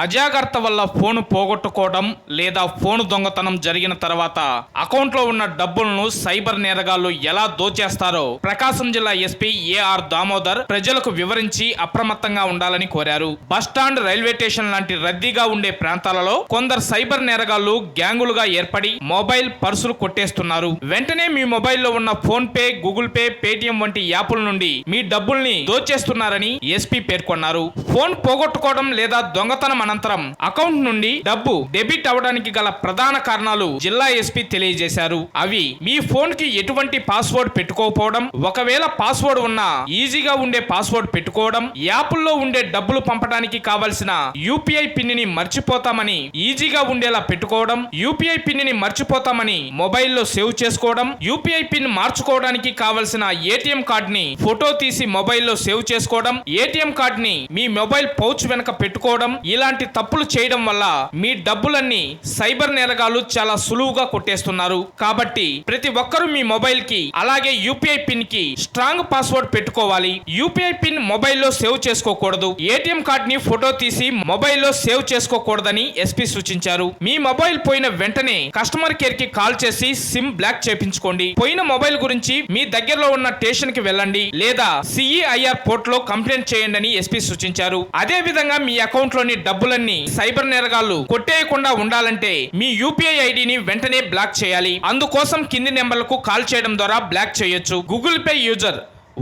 అజాగ్రత్త వల్ల ఫోన్ పోగొట్టుకోవడం లేదా ఫోన్ దొంగతనం జరిగిన తర్వాత అకౌంట్లో ఉన్న డబ్బులను సైబర్ నేరగాళ్ళు ఎలా దోచేస్తారో ప్రకాశం జిల్లా ఎస్పీ ఏఆర్ దామోదర్ ప్రజలకు వివరించి అప్రమత్తంగా ఉండాలని కోరారు. బస్టాండ్ రైల్వే స్టేషన్ లాంటి రద్దీగా ఉండే ప్రాంతాలలో కొందరు సైబర్ నేరగాళ్ళు గ్యాంగులుగా ఏర్పడి మొబైల్ పర్సులు కొట్టేస్తున్నారు. వెంటనే మీ మొబైల్లో ఉన్న PhonePe Google Pay Paytm వంటి యాప్ల నుండి మీ డబ్బుల్ని దోచేస్తున్నారని ఎస్పీ పేర్కొన్నారు. ఫోన్ పోగొట్టుకోవడం లేదా దొంగతనం అనంతరం అకౌంట్ నుండి డబ్బు డెబిట్ అవడానికి గల ప్రధాన కారణాలు జిల్లా ఎస్పీ తెలియజేశారు. అవి మీ ఫోన్కి ఎటువంటి పాస్వర్డ్ పెట్టుకోకపోవడం ఒకవేళ పాస్వర్డ్ ఉన్నా ఈజీగా ఉండే పాస్వర్డ్ పెట్టుకోవడం యాప్ల్లో ఉండే డబ్బులు పంపడానికి కావలసిన యూపీఐ పిన్ని మర్చిపోతామని ఈజీగా ఉండేలా పెట్టుకోవడం యూపీఐ పిన్ని మర్చిపోతామని మొబైల్లో సేవ్ చేసుకోవడం యూపీఐ పిన్ మార్చుకోవడానికి కావలసిన ఏటీఎం కార్డ్ని ఫోటో తీసి మొబైల్లో సేవ్ చేసుకోవడం ఏటీఎం కార్డ్ని మీ మొబైల్ పౌచ్ వెనక పెట్టుకోవడం ఇలాంటి తప్పులు చేయడం వల్ల మీ డబ్బులన్నీ సైబర్ నేరగాళ్ళు చాలా సులువుగా కొట్టేస్తున్నారు. కాబట్టి ప్రతి ఒక్కరూ మీ మొబైల్కి అలాగే యూపీఐ పిన్కి స్ట్రాంగ్ పాస్వర్డ్ పెట్టుకోవాలి. యూపీఐ పిన్ మొబైల్లో సేవ్ చేసుకోకూడదు. ఏటీఎం కార్డ్ని ఫోటో తీసి మొబైల్లో సేవ్ చేసుకోకూడదని ఎస్పీ సూచించారు. మీ మొబైల్ పోయిన వెంటనే కస్టమర్ కేర్కి కాల్ చేసి సిమ్ బ్లాక్ చేపించుకోండి. పోయిన మొబైల్ గురించి మీ దగ్గరలో ఉన్న స్టేషన్కి వెళ్ళండి లేదా సిఈఐఆర్ పోర్ట్లో కంప్లైంట్ చేయండి అని ఎస్పీ సూచించారు. అదే విధంగా మీ అకౌంట్లోని డబ్బులన్నీ సైబర్ నేరగాళ్ళు కొట్టేయకుండా ఉండాలంటే మీ యూపీఐ ఐడిని వెంటనే బ్లాక్ చేయాలి. అందుకోసం కింది నెంబర్లకు కాల్ చేయడం ద్వారా బ్లాక్ చేయొచ్చు. Google Pay user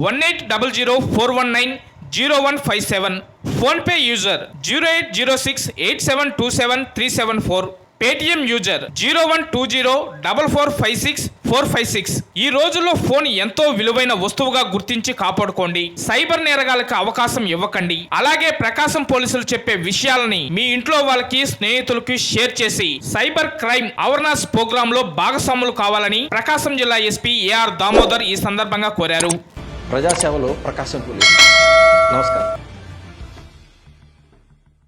one eight double zero four one nine zero one five seven. PhonePe user zero eight zero six eight seven two seven three seven four. Paytm user zero one two zero double four five six four five six. ఈ రోజుల్లో phone ఎంతో విలువైన వస్తువుగా గుర్తించి కాపాడుకోండి. Cyber నేరగాలకు అవకాశం ఇవ్వకండి. అలాగే ప్రకాశం పోలీసులు చెప్పే విషయాలని మీ ఇంట్లో వాళ్ళకి స్నేహితులకి షేర్ చేసి సైబర్ క్రైమ్ అవర్నెస్ ప్రోగ్రామ్లో భాగస్వాములు కావాలని ప్రకాశం జిల్లా ఎస్పీ ఏఆర్ దామోదర్ ఈ సందర్భంగా కోరారు. ప్రజాసేవలో ప్రకాశం పోలీసు నమస్కారం.